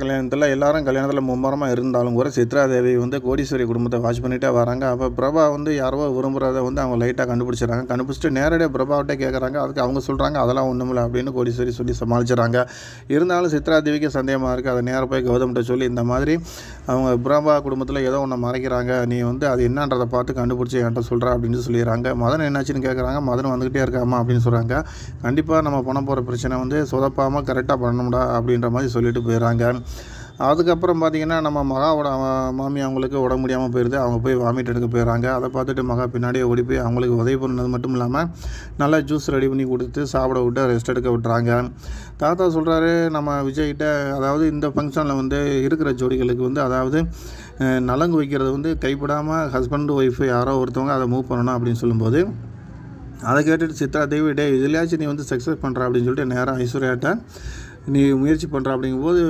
கல்யாணத்தில் எல்லாரும் கல்யாணத்தில் மும்மரமாக இருந்தாலும் கூட சித்ரா தேவி வந்து கோடீஸ்வரி குடும்பத்தை வாட்ச் பண்ணிகிட்டே வராங்க. அப்போ பிரபா வந்து யாரோ விரும்புகிறத வந்து அவங்க லைட்டாக கண்டுபிடிச்சிடறாங்க. கண்டுபிடிச்சிட்டு நேரடியாக பிரபாவிட்டே கேட்குறாங்க அதுக்கு அவங்க சொல்கிறாங்க அதெல்லாம் ஒன்றுமில்ல அப்படின்னு கோடீஸ்வரி சொல்லி சமாளிச்சிடறாங்க. இருந்தாலும் சித்ரா தேவிக்கு சந்தேகமாக இருக்குது அதை நேராக போய் கௌதம்கிட்ட சொல்லி இந்த மாதிரி அவங்க பிரபா குடும்பத்தில் ஏதோ ஒன்று மறைக்கிறாங்க. நீ வந்து அது என்னன்றதை பார்த்து கண்டுபிடிச்சி என்கிட்ட சொல்கிற அப்படின்னு சொல்லிடுறாங்க. மதன் என்னாச்சுன்னு கேட்குறாங்க மதன் வந்துக்கிட்டே இருக்காமா அப்படின்னு சொல்கிறாங்க கண்டிப்பாக நம்ம பண்ண போகிற பிரச்சனை வந்து சொதப்பாமல் கரெக்டாக பண்ணணும்டா அப்படின்ற மாதிரி சொல்லிட்டு போயிடுறாங்க. அதுக்கப்புறம் பார்த்திங்கன்னா நம்ம மகாவோட மாமி அவங்களுக்கு உடம்பு முடியாமல் போயிடுது அவங்க போய் வாமிட் எடுக்க போயிடுறாங்க. அதை பார்த்துட்டு மகா பின்னாடியே ஓடி போய் அவங்களுக்கு உதவி பண்ணது மட்டும் இல்லாமல் நல்லா ஜூஸ் ரெடி பண்ணி கொடுத்து சாப்பிட விட்டு ரெஸ்ட் எடுக்க விட்டுறாங்க. தாத்தா சொல்கிறாரு நம்ம விஜய்கிட்ட அதாவது இந்த ஃபங்க்ஷனில் வந்து இருக்கிற ஜோடிகளுக்கு வந்து அதாவது நலங்கு வைக்கிறது வந்து கைப்படாமல் ஹஸ்பண்ட் ஒய்ஃபு யாரோ ஒருத்தவங்க அதை மூவ் பண்ணணும் அப்படின்னு சொல்லும்போது அதை கேட்டுட்டு சித்ரா தேவி டே இதுலையாச்சும் நீ வந்து சக்ஸஸ் பண்ணுற அப்படின்னு சொல்லிட்டு நேராக ஐஸ்வர்யாட்ட நீ முயற்சி பண்ணுற அப்படிங்கும்போது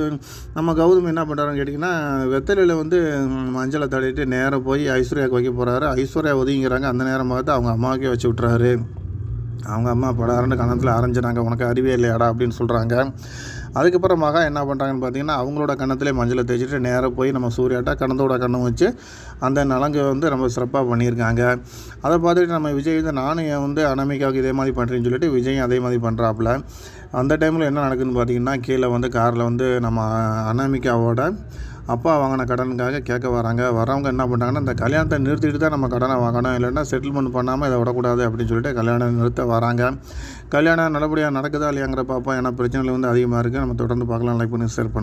நம்ம கௌதம் என்ன பண்ணுறாருன்னு கேட்டிங்கன்னா வெத்தலையில் வந்து மஞ்சளை தடவிட்டு நேராக போய் ஐஸ்வர்யாவுக்கு வைக்க போகிறாரு ஐஸ்வர்யா ஒதுங்கிறாங்க அந்த நேரம் பார்த்து அவங்க அம்மாவுக்கே வச்சு விட்றாரு அவங்க அம்மா படாரண்டு கணத்தில் அரைஞ்சினாங்க உனக்கு அறிவே இல்லையாடா அப்படின்னு சொல்கிறாங்க அதுக்கப்புறம் மகா என்ன பண்ணுறாங்கன்னு பார்த்தீங்கன்னா அவங்களோட கன்னத்திலே மஞ்சளை தேய்ச்சிட்டு நேராக போய் நம்ம சூர்யாட்டா கணத்தோட கண்ணம் வச்சு அந்த நலங்கு வந்து ரொம்ப சிறப்பாக பண்ணியிருக்காங்க. அதை பார்த்துட்டு நம்ம விஜய் வந்து நானும் என் வந்து அனாமிகாவுக்கு இதே மாதிரி பண்ணுறேன்னு சொல்லிட்டு விஜயும் அதே மாதிரி பண்ணுறாப்புல அந்த டைமில் என்ன நடக்குதுன்னு பார்த்தீங்கன்னா கீழே வந்து காரில் வந்து நம்ம அனாமிகாவோட அப்பா வாங்கின கடனுக்காக கேட்க வராங்க. வரவங்க என்ன பண்ணுறாங்கன்னா இந்த கல்யாணத்தை நிறுத்திட்டு தான் நம்ம கடனை வாங்கணும். இல்லைன்னா செட்டில்மெண்ட் பண்ணாமல் இதை விடக்கூடாது அப்படின்னு சொல்லிட்டு கல்யாணம் நிறுத்த வராங்க. கல்யாணம் நல்லபடியாக நடக்குதா இல்லையாங்கிற பார்ப்போம். ஏன்னா பிரச்சனைகள் வந்து அதிகமாக இருக்குது நம்ம தொடர்ந்து பார்க்கலாம். லைக் பண்ணி ஷேர் பண்ணுங்கள்